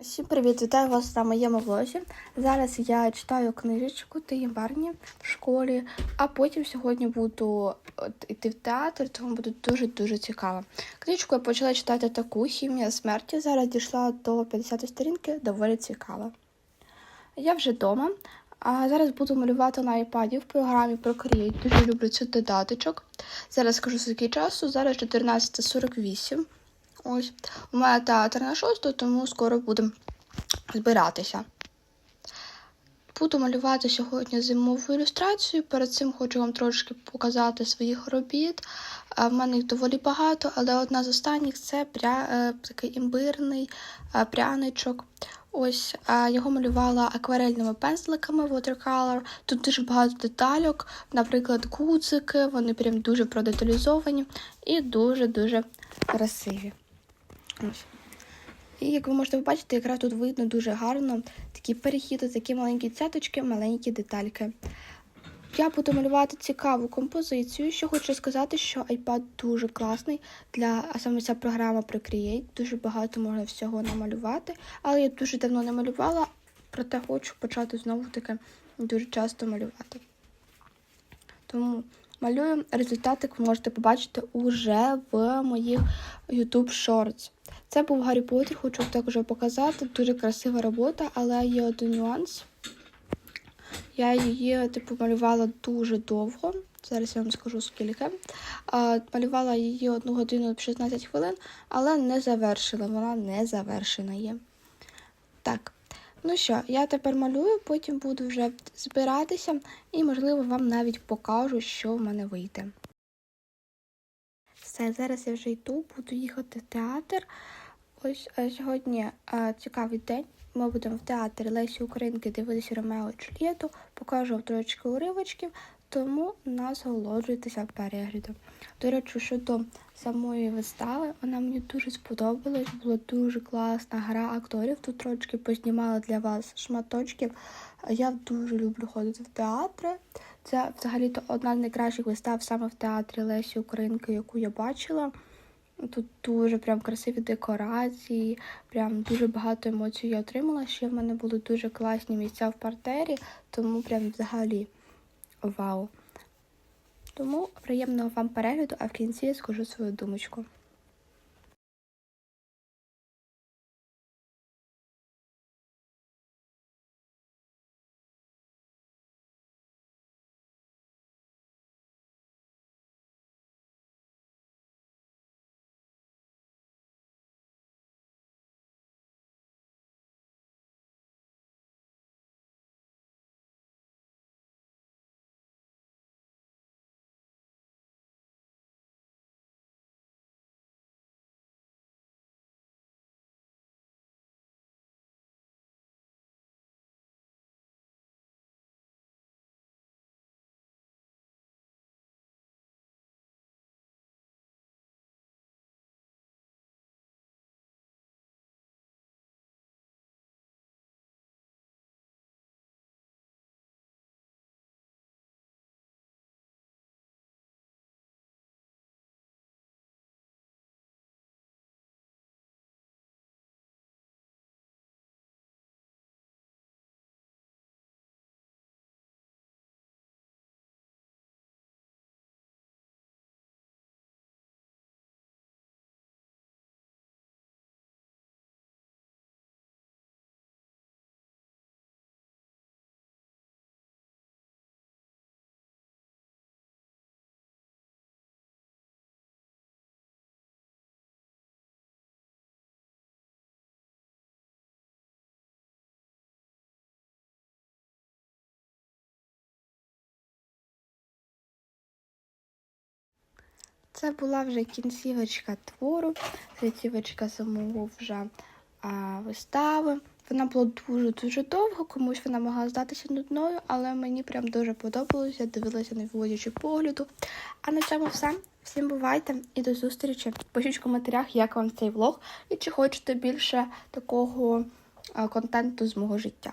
Всім привіт! Вітаю вас на моєму влозі. Зараз я читаю книжечку Ти Барні в школі, а потім сьогодні буду йти в театр, тому буде дуже-дуже цікаво. Книжку я почала читати таку Хімія смерті. Зараз дійшла до 50 сторінки, доволі цікава. Я вже вдома. А зараз буду малювати на iPad в програмі Procreate. Дуже люблю цей додаточок. Зараз скажу скільки часу. Зараз 14.48. Ось. У мене театр на 6, тому скоро будемо збиратися. Буду малювати сьогодні зимову ілюстрацію. Перед цим хочу вам трошки показати своїх робіт. А В мене їх доволі багато, але одна з останніх це пря... е, такий імбирний е, пряничок. Ось його малювала акварельними пензликами watercolor. Тут дуже багато детальок, наприклад, гудзики, вони прям дуже продеталізовані і дуже-дуже красиві. І як ви можете побачити, якраз тут видно дуже гарно такі перехіди, такі маленькі цяточки, маленькі детальки. Я буду малювати цікаву композицію. Що хочу сказати, що iPad дуже класний для а саме ця програма Procreate. Дуже багато можна всього намалювати, але я дуже давно не малювала, проте хочу почати знову таки дуже часто малювати. Тому малюю результатик ви можете побачити уже в моїх YouTube Shorts. Це був Гаррі Поттер, хочу також показати. Дуже красива робота, але є один нюанс. Я її типу малювала дуже довго. Зараз я вам скажу скільки. Малювала її 1 годину 16 хвилин, але не завершила. Вона не завершена є. Так. Ну що, я тепер малюю, потім буду вже збиратися і, можливо, вам навіть покажу, що в мене вийде. Все, зараз я вже йду, буду їхати в театр. Ось а, сьогодні а, цікавий день. Ми будемо в театрі Лесі Українки дивитися Ромео Джульєту, покажу трошечки уривочків, тому насолоджуйтеся переглядом. До речі, щодо самої вистави, вона мені дуже сподобалась, була дуже класна гра акторів. Тут трошки познімала для вас шматочків. Я дуже люблю ходити в театри. Це взагалі-то одна з найкращих вистав саме в театрі Лесі Українки, яку я бачила. Тут дуже прям красиві декорації, прям дуже багато емоцій я отримала. Ще в мене були дуже класні місця в партері, тому прям взагалі вау. Тому приємного вам перегляду, а в кінці я скажу свою думочку. Це була вже кінцівочка твору, кінцівочка самого вже а, вистави. Вона була дуже-дуже довго, комусь вона могла здатися нудною, але мені прям дуже подобалося, дивилася не виводячи погляду. А на цьому все. Всім бувайте і до зустрічі. Пишіть в коментарях, як вам цей влог і чи хочете більше такого контенту з мого життя.